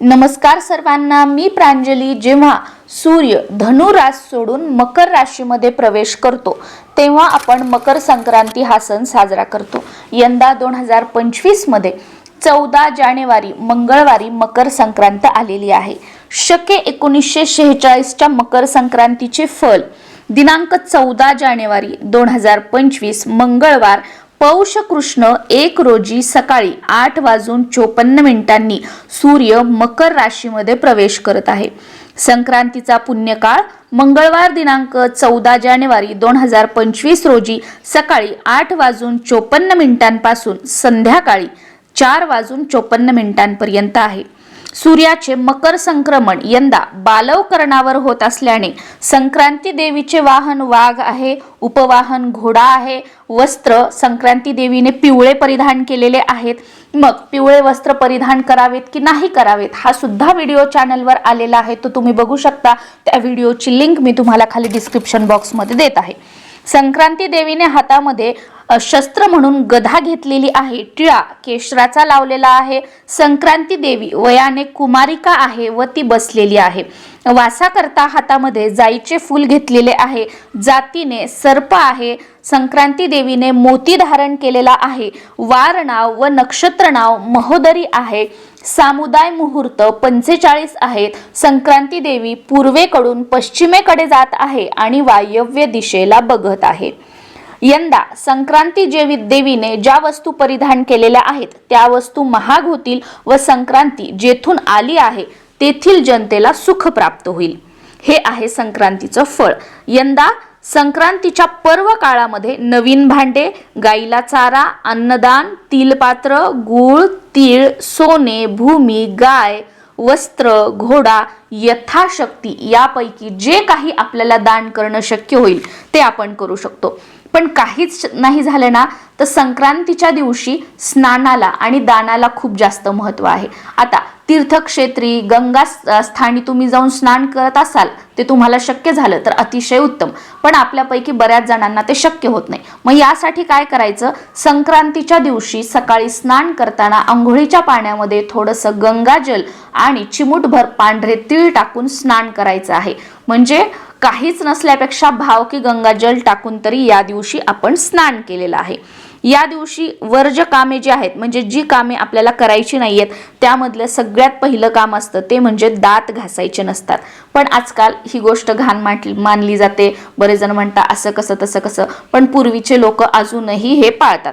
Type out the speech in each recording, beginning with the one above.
नमस्कार सर्वांना मी प्रांजली. जेव्हा सूर्य धनु रास सोडून मकर राशीमध्ये प्रवेश करतो तेव्हा आपण मकर संक्रांती हा सण साजरा करतो. यंदा दोन हजार पंचवीसमध्ये चौदा जानेवारी मंगळवारी मकर संक्रांत आलेली आहे. शके एकोणीसशे शेहेचाळीसच्या मकर संक्रांतीचे फल. दिनांक चौदा जानेवारी दोन हजार पंचवीस मंगळवार पौष कृष्ण एक रोजी सकाळी आठ वाजून चोपन्न मिनिटांनी सूर्य मकर राशीमध्ये प्रवेश करत आहे. संक्रांतीचा पुण्यकाळ मंगळवार दिनांक चौदा जानेवारी दोन हजार पंचवीस रोजी सकाळी आठ वाजून चोपन्न मिनिटांपासून संध्याकाळी चार वाजून चोपन्न मिनिटांपर्यंत आहे. सूर्याचे मकर संक्रमण यंदा बालवकरणावर होत असल्याने संक्रांती देवीचे वाहन वाघ आहे उपवाहन घोडा आहे वस्त्र संक्रांती देवीने पिवळे परिधान केलेले आहेत. मग पिवळे वस्त्र परिधान करावेत की नाही करावेत हा सुद्धा व्हिडिओ चॅनलवर आलेला आहे तो तुम्ही बघू शकता. त्या व्हिडिओची लिंक मी तुम्हाला खाली डिस्क्रिप्शन बॉक्समध्ये देत आहे. संक्रांती देवीने हातामध्ये शस्त्र म्हणून गधा घेतलेली आहे. टिळा केशराचा लावलेला आहे. संक्रांती देवी वयाने कुमारिका आहे व ती बसलेली आहे. वासाकरता हातामध्ये जाईचे फूल घेतलेले आहे. जातीने सर्प आहे. संक्रांती देवीने मोती धारण केलेला आहे. वार नाव व नक्षत्र नाव महोदरी आहे. सामुदाय मुहूर्त पंचेचाळीस आहेत संक्रांती देवी पूर्वेकडून पश्चिमेकडे जात आहे आणि वायव्य दिशेला बघत आहे. यंदा संक्रांती जेवी देवीने ज्या वस्तू परिधान केलेल्या आहेत त्या वस्तू महाग होतील व संक्रांती जेथून आली आहे तेथील जनतेला सुख प्राप्त होईल. हे आहे संक्रांतीचं फळ. यंदा संक्रांतीच्या पर्व काळामध्ये नवीन भांडे गाईला चारा अन्नदान तिलपात्र गूळ तीळ सोने भूमी गाय वस्त्र घोडा यथाशक्ती यापैकी जे काही आपल्याला दान करणं शक्य होईल ते आपण करू शकतो. पण काहीच नाही झालं ना तर संक्रांतीच्या दिवशी स्नानाला आणि दानाला खूप जास्त महत्त्व आहे. आता तीर्थक्षेत्री गंगा स्थानी तुम्ही जाऊन स्नान करत असाल ते तुम्हाला शक्य झालं तर अतिशय उत्तम. पण आपल्यापैकी बऱ्याच जणांना ते शक्य होत नाही. मग यासाठी काय करायचं? संक्रांतीच्या दिवशी सकाळी स्नान करताना आंघोळीच्या पाण्यामध्ये थोडंसं गंगाजल आणि चिमूटभर पांढरे तीळ टाकून स्नान करायचं आहे. म्हणजे काहीच नसल्यापेक्षा भाव की गंगाजल टाकून तरी या दिवशी आपण स्नान केलेलं आहे. या दिवशी वर्ज कामे जी आहेत म्हणजे जी कामे आपल्याला करायची नाही आहेत त्यामधलं सगळ्यात पहिलं काम असतं ते म्हणजे दात घासायचे नसतात. पण आजकाल ही गोष्ट घाण मानली जाते. बरेच जण म्हणतात असं कसं तसं कसं पण पूर्वीचे लोक अजूनही हे पाळतात.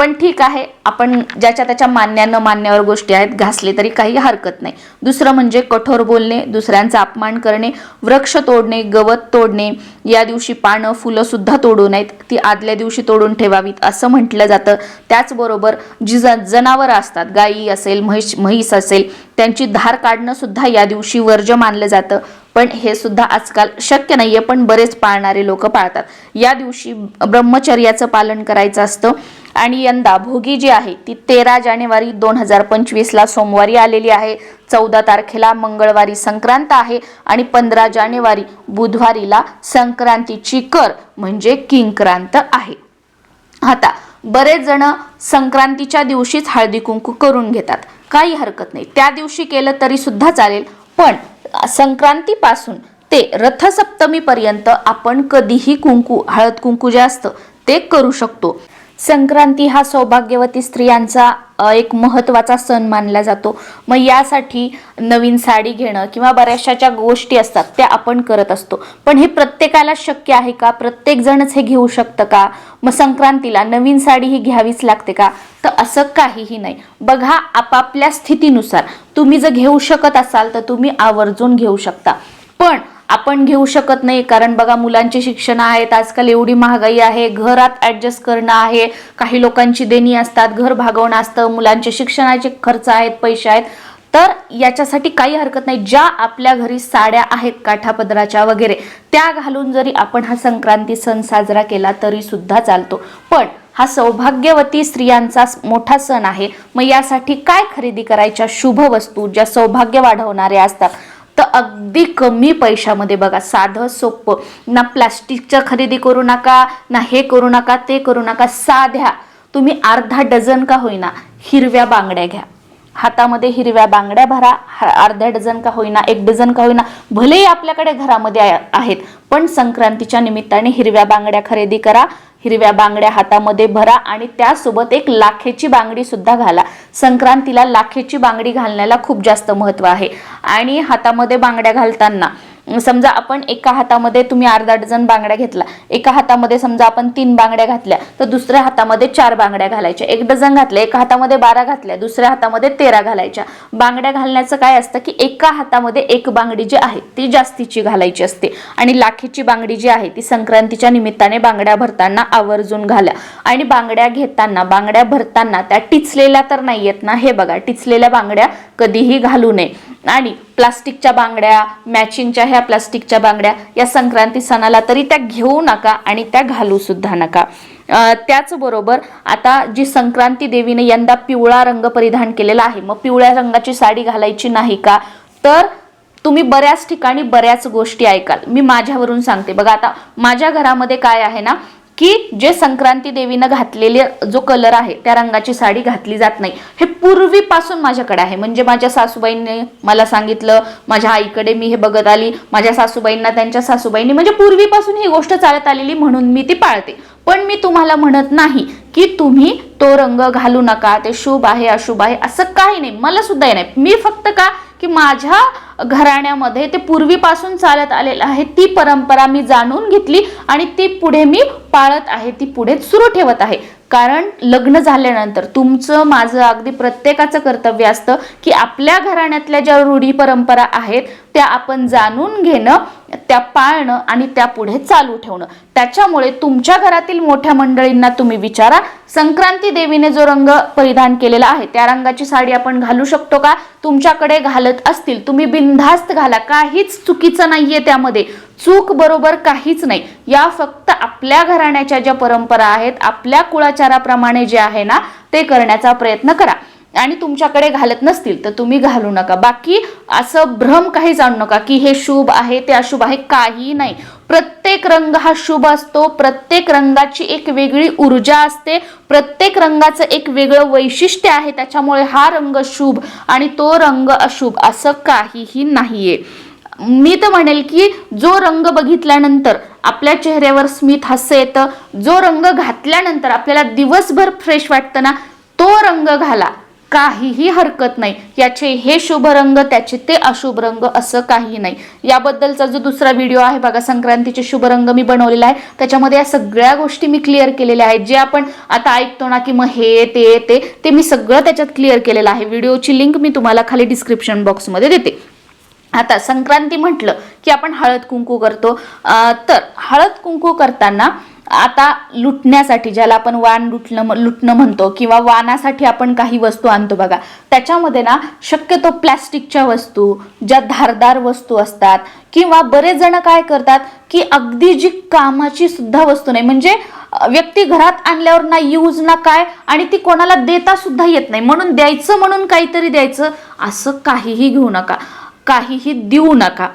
पण ठीक आहे आपण ज्याच्या त्याच्या मान्यानं न मान्यावर गोष्टी आहेत घासले तरी काही हरकत नाही. दुसरं म्हणजे कठोर बोलणे दुसऱ्यांचा अपमान करणे वृक्ष तोडणे गवत तोडणे या दिवशी पानं फुलं सुद्धा तोडू नयेत ती आदल्या दिवशी तोडून ठेवावीत असं म्हटलं जातं. त्याचबरोबर जी ज जनावरं असतात गाई असेल म्हैस म्हैस असेल त्यांची धार काढणं सुद्धा या दिवशी वर्ज्य मानलं जातं. पण हे सुद्धा आजकाल शक्य नाहीये पण बरेच पाळणारे लोक पाळतात. या दिवशी ब्रह्मचर्याचं पालन करायचं असतं. आणि यंदा भोगी जी आहे ती तेरा जानेवारी दोन हजार पंचवीसला सोमवारी आलेली आहे. चौदा तारखेला मंगळवारी संक्रांत आहे आणि पंधरा जानेवारी बुधवारीला संक्रांतीची कर म्हणजे किंक्रांत आहे. आता बरेच जण संक्रांतीच्या दिवशीच हळदी कुंकू करून घेतात. काही हरकत नाही. त्या दिवशी केलं तरी सुद्धा चालेल पण संक्रांतीपासून ते रथसप्तमीपर्यंत आपण कधीही कुंकू हळद कुंकू जे असतं ते करू शकतो. संक्रांती हा सौभाग्यवती स्त्रियांचा एक महत्त्वाचा सण मानला जातो. मग यासाठी नवीन साडी घेणं किंवा बऱ्याचशा ज्या गोष्टी असतात त्या आपण करत असतो. पण हे प्रत्येकाला शक्य आहे का? प्रत्येकजणच हे घेऊ शकतं का? मग संक्रांतीला नवीन साडी ही घ्यावीच लागते का? तर असं काहीही नाही. बघा आपापल्या स्थितीनुसार. तुम्ही जर घेऊ शकत असाल तर तुम्ही आवर्जून घेऊ शकता. पण आपण घेऊ शकत नाही. कारण बघा मुलांचे शिक्षण आहेत आजकाल एवढी महागाई आहे घरात ॲडजस्ट करणं आहे. काही लोकांची देणी असतात घर भागवणं असतं मुलांचे शिक्षणाचे खर्च आहेत पैसे आहेत. तर याच्यासाठी काही हरकत नाही. ज्या आपल्या घरी साड्या आहेत काठापदराच्या वगैरे त्या घालून जरी आपण हा संक्रांती सण साजरा केला तरी सुद्धा चालतो. पण हा सौभाग्यवती स्त्रियांचा मोठा सण आहे. मग यासाठी काय खरेदी करायच्या? शुभ वस्तू ज्या सौभाग्य वाढवणाऱ्या असतात. तर अगदी कमी पैशामध्ये बघा साधं सोपं. ना प्लास्टिकच्या खरेदी करू नका ना हे करू नका ते करू नका. साध्या. तुम्ही अर्धा डझन का होईना हिरव्या बांगड्या घ्या. हातामध्ये हिरव्या बांगड्या भरा अर्ध्या डझन का होईना एक डझन का होईना भलेही आपल्याकडे घरामध्ये आहेत पण संक्रांतीच्या निमित्ताने हिरव्या बांगड्या खरेदी करा. हिरव्या बांगड्या हातामध्ये भरा आणि त्यासोबत एक लाखेची बांगडी सुद्धा घाला. संक्रांतीला लाखेची बांगडी घालण्याला खूप जास्त महत्त्व आहे. आणि हातामध्ये बांगड्या घालताना समजा आपण एका हातामध्ये तुम्ही अर्धा डझन बांगड्या घेतला एका हातामध्ये समजा आपण तीन बांगड्या घातल्या तर दुसऱ्या हातामध्ये चार बांगड्या घालायच्या. एक डझन घातल्या एका हातामध्ये बारा घातल्या दुसऱ्या हातामध्ये तेरा घालायच्या. बांगड्या घालण्याचं काय असतं की एका हातामध्ये एक बांगडी जी आहे ती जास्तीची घालायची असते. आणि लाखीची बांगडी जी आहे ती संक्रांतीच्या निमित्ताने बांगड्या भरताना आवर्जून घाला. आणि बांगड्या घेताना बांगड्या भरताना त्या टिचलेल्या तर नाही येत ना हे बघा टिचलेल्या बांगड्या कधीही घालू नये. आणि प्लास्टिकच्या बांगड्या मॅचिंगच्या ह्या प्लास्टिकच्या बांगड्या या संक्रांती सणाला तरी त्या घेऊ नका आणि त्या घालू सुद्धा नका. त्याचबरोबर आता जी संक्रांती देवीने यंदा पिवळा रंग परिधान केलेला आहे मग पिवळ्या रंगाची साडी घालायची नाही का? तर तुम्ही बऱ्याच ठिकाणी बऱ्याच गोष्टी ऐकाल. मी माझ्यावरून सांगते. बघा आता माझ्या घरामध्ये काय आहे ना की जे संक्रांती देवीनं घातलेले जो कलर आहे त्या रंगाची साडी घातली जात नाही. हे पूर्वीपासून माझ्याकडे आहे. म्हणजे माझ्या सासूबाईंनी मला सांगितलं माझ्या आईकडे मी हे बघत आली माझ्या सासूबाईंना त्यांच्या सासूबाईंनी म्हणजे पूर्वीपासून ही गोष्ट चालत आलेली म्हणून मी ती पाळते. पण मी तुम्हाला म्हणत नाही की तुम्ही तो रंग घालू नका ते शुभ आहे अशुभ आहे असं काही नाही. मला सुद्धा नाही. मी फक्त का की माझ्या घराण्यामध्ये ते पूर्वीपासून चालत आलेलं आहे ती परंपरा मी जाणून घेतली आणि ती पुढे मी पाळत आहे ती पुढे सुरू ठेवत आहे. कारण लग्न झाल्यानंतर तुमचं माझं अगदी प्रत्येकाचं कर्तव्य असतं की आपल्या घराण्यातल्या ज्या रूढी परंपरा आहेत त्या आपण जाणून घेणं त्या पाळणं आणि त्या पुढे चालू ठेवणं. त्याच्यामुळे तुमच्या घरातील मोठ्या मंडळींना तुम्ही विचारा संक्रांती देवीने जो रंग परिधान केलेला आहे त्या रंगाची साडी आपण घालू शकतो का? तुमच्याकडे घालत असतील तुम्ही बिनधास्त घाला. काहीच चुकीचं नाहीये त्यामध्ये. चूक बरोबर काहीच नाही. या फक्त आपल्या घराण्याच्या ज्या परंपरा आहेत आपल्या कुळाचाराप्रमाणे जे आहे ना ते करण्याचा प्रयत्न करा. आणि तुमच्याकडे घालत नसतील तर तुम्ही घालू नका. बाकी असं भ्रम काही जाणू नका की हे शुभ आहे ते अशुभ आहे काही नाही. प्रत्येक रंग हा शुभ असतो प्रत्येक रंगाची एक वेगळी ऊर्जा असते प्रत्येक रंगाचं एक वेगळं वैशिष्ट्य आहे त्याच्यामुळे हा रंग शुभ आणि तो रंग अशुभ असं काहीही नाहीये. मी तर म्हणेल की जो रंग बघितल्यानंतर आपल्या चेहऱ्यावर स्मित हास्य येतं जो रंग घातल्यानंतर आपल्याला दिवसभर फ्रेश वाटतं ना तो रंग घाला. काहीही हरकत नाही. याचे हे शुभ रंग त्याचे ते अशुभ रंग असं काही नाही. याबद्दलचा जो दुसरा व्हिडिओ आहे बघा संक्रांतीचे शुभ रंग मी बनवलेला आहे. त्याच्यामध्ये या सगळ्या गोष्टी मी क्लिअर केलेल्या आहेत. जे आपण आता ऐकतो ना की मग हे ते ते ते मी सगळं त्याच्यात क्लिअर केलेलं आहे. व्हिडिओची लिंक मी तुम्हाला खाली डिस्क्रिप्शन बॉक्समध्ये देते. आता संक्रांती म्हटलं की आपण हळद कुंकू करतो. तर हळद कुंकू करताना आता लुटण्यासाठी ज्याला आपण वाण लुटणं लुटणं म्हणतो किंवा वाणासाठी आपण काही वस्तू आणतो बघा त्याच्यामध्ये ना शक्यतो प्लॅस्टिकच्या वस्तू ज्या धारदार वस्तू असतात किंवा बरेच जण काय करतात की अगदी जी कामाची सुद्धा वस्तू नाही म्हणजे व्यक्ती घरात आणल्यावर ना यूज ना काय आणि ती कोणाला देता सुद्धा येत नाही म्हणून द्यायचं म्हणून काहीतरी द्यायचं असं काहीही घेऊ नका. काहीही देऊ नका.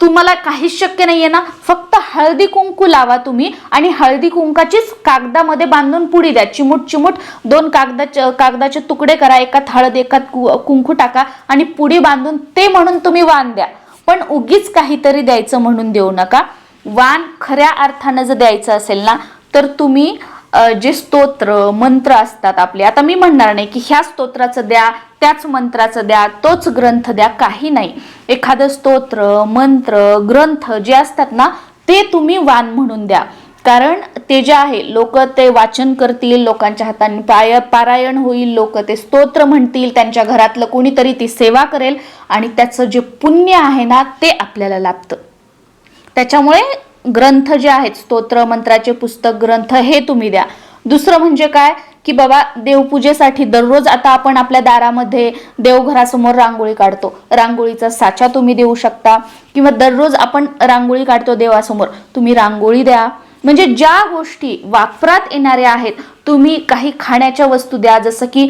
तुम्हाला काहीच शक्य नाहीये ना फक्त हळदी कुंकू लावा तुम्ही आणि हळदी कुंकाचीच कागदामध्ये बांधून पुडी द्या. चिमूट चिमूट दोन कागदाचे कागदाचे तुकडे करा एकात हळद एकात कुंकू टाका आणि पुडी बांधून ते म्हणून तुम्ही वाण द्या. पण उगीच काहीतरी द्यायचं म्हणून देऊ नका. वाण खऱ्या अर्थानं जर द्यायचं असेल ना तर तुम्ही जे स्तोत्र मंत्र असतात आपले. आता मी म्हणणार नाही की ह्या स्तोत्राचं द्या त्याच मंत्राचं द्या तोच ग्रंथ द्या काही नाही. एखादं स्तोत्र मंत्र ग्रंथ जे असतात ना ते तुम्ही वान म्हणून द्या. कारण ते जे आहे लोक ते वाचन करतील लोकांच्या हाताने पाय पारायण होईल लोक ते स्तोत्र म्हणतील त्यांच्या घरातलं कोणीतरी ती सेवा करेल आणि त्याचं जे पुण्य आहे ना ते आपल्याला लाभतं. त्याच्यामुळे ग्रंथ जे आहेत स्तोत्र मंत्राचे पुस्तक ग्रंथ हे तुम्ही द्या. दुसरं म्हणजे काय? की बाबा देवपूजेसाठी दररोज आता आपण आपल्या दारामध्ये देवघरासमोर रांगोळी काढतो. रांगोळीचा साचा तुम्ही देऊ शकता. किंवा दररोज आपण रांगोळी काढतो देवासमोर. तुम्ही रांगोळी द्या. म्हणजे ज्या गोष्टी वापरात येणाऱ्या आहेत तुम्ही काही खाण्याच्या वस्तू द्या. जसं की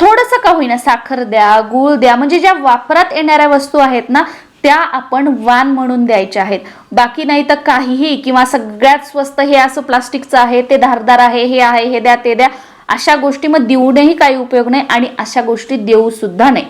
थोडंसं का होईना साखर द्या गूळ द्या. म्हणजे ज्या वापरात येणाऱ्या वस्तू आहेत ना त्या आपण वान म्हणून द्यायच्या आहेत. बाकी नाही तर काहीही किंवा सगळ्यात स्वस्त हे असं प्लास्टिकचं आहे ते धारदार आहे हे आहे हे द्या ते द्या अशा गोष्टी मग देऊनही काही उपयोग नाही आणि अशा गोष्टी देऊ सुद्धा नाही.